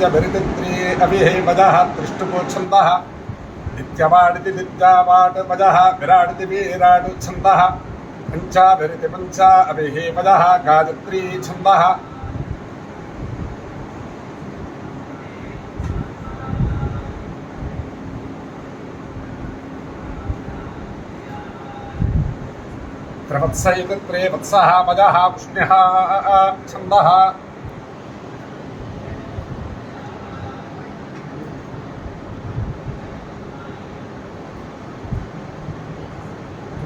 बीजभिरितित्री अभिहेमजः त्रिष्टुपोच्छन्दः नित्यवाडिति विद्यावाटपजः विराडिति वीराडु छन्दः पञ्चाभिरिति पञ्चा अभिहेमजः गायत्री छन्दः। त्रिवत्स इति त्रे वत्सः पजः पुष्ण्यः छन्दः।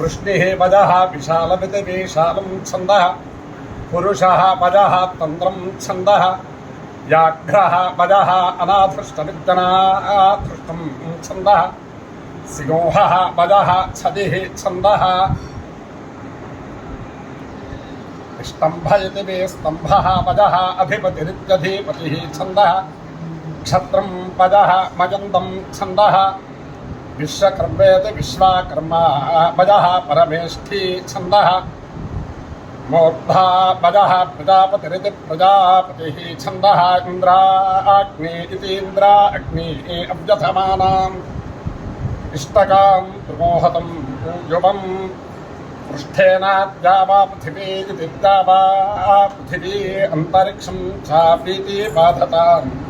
वृष्णिः पजः विशालमिति विशालं छन्दः। पुरुषः पजः तन्त्रं छन्दः। व्याघ्रः पजः अनाधृष्टविद्यनाधृष्टं छन्दः। सिंहः पजः छदिः छन्दः। स्तम्भयति मे स्तम्भः पदः अधिपतिरित्यधिपतिः छन्दः। क्षत्रं पदः मजन्दं छन्दः। विश्वकर्मेति विश्वाकर्मा पदः परमेष्ठी छन्दः। मूर्धा पदः प्रजापतिरिति प्रजापतिः छन्दः इन्द्राग्नि इति इन्द्रा अग्नि अव्यथमानाम्। इष्टकां पृथिवी इति पृथिवी अन्तरिक्षं चापीति बाधताम्।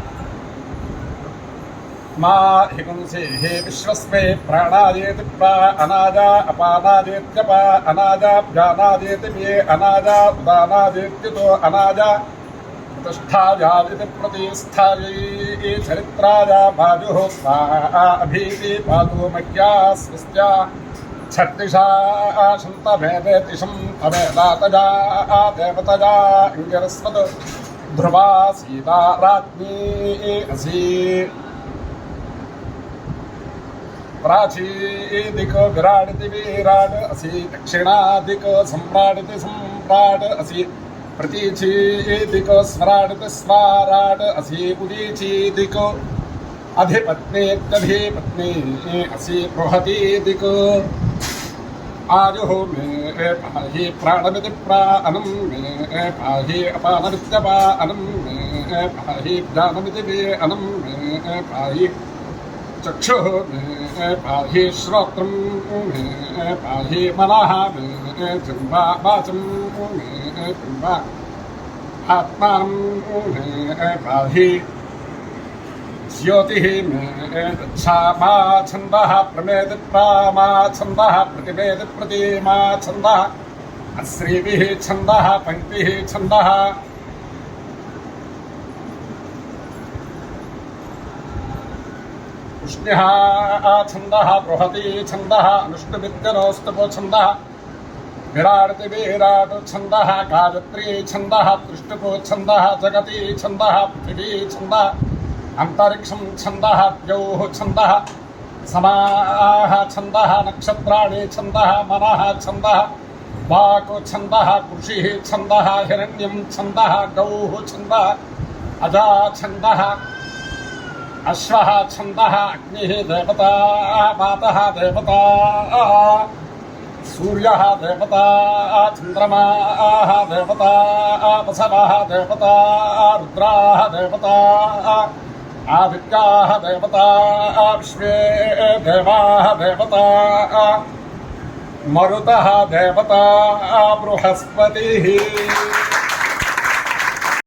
मा हिपुंसि हे विश्वस्मे प्राणादेति प्रा अनाजा मे अनाजा उदानादेत्युतो अनाजा प्रतिष्ठायादिति प्रतिष्ठायै चरित्राजा बाजुः स्वा अभीति पातु मह्या स्वस्त्या छत्तिषा तमेदातजा देवतजा ध्रुवा सीता, राज्ञी പ്രാചീതിക വിരാടതി വിരാട് അസി ദക്ഷിണാധിക സമ്രാടതി സമ്രാട് അസി പ്രതീചീതിക സ്മരാടതി സ്മാരാട് അസി ഉദീചീദിക്കോ അധിപത്നേത്യധിപത്നേ അസി ബൃഹതീദിക്കോ ആയുഹോ മേ പാഹി പ്രാണമിതി പ്രാണം മേ പാഹി അപാനമിത്യപാനം മേ പാഹി ജ്ഞാനമിതി വേ അനം മേ പാഹി चक्षुः मे पाहि श्रोत्रं मे पाहि मनः मे जिह्वा वाचं मे जिह्वा आत्मानं मे पाहि। ज्योतिः मे रक्षा मा छन्दः प्रमेति प्रामा छन्दः प्रतिवेदि प्रतिमा छन्दः। अश्रीभिः छन्दः, पङ्क्तिः छन्दः। पुष्ण्यः छन्दः, बृहती छन्दः अनुष्टुविद्यनोस्तुपो छन्दः। विराडति विराट छन्दः, गायत्री छन्दः, त्रिष्टुपो छन्दः, जगती छन्दः, पृथिवी छन्दः, अन्तरिक्षं छन्दः, द्यौः छन्दः, समाः छन्दः, नक्षत्राणि छन्दः, मनः छन्दः, वाक् छन्दः कृषिः छन्दः, हिरण्यं छन्दः, गौः छन्दः, अजा छन्दः। అశ్వ ఛంద అగ్ని దేవత పాత దేవత సూర్య దేవత చంద్రమా దేవత వసవా దేవత రుద్రా దేవత ఆదిత్యా దేవత విశ్వే దేవా దేవత మరుత దేవత బృహస్పతి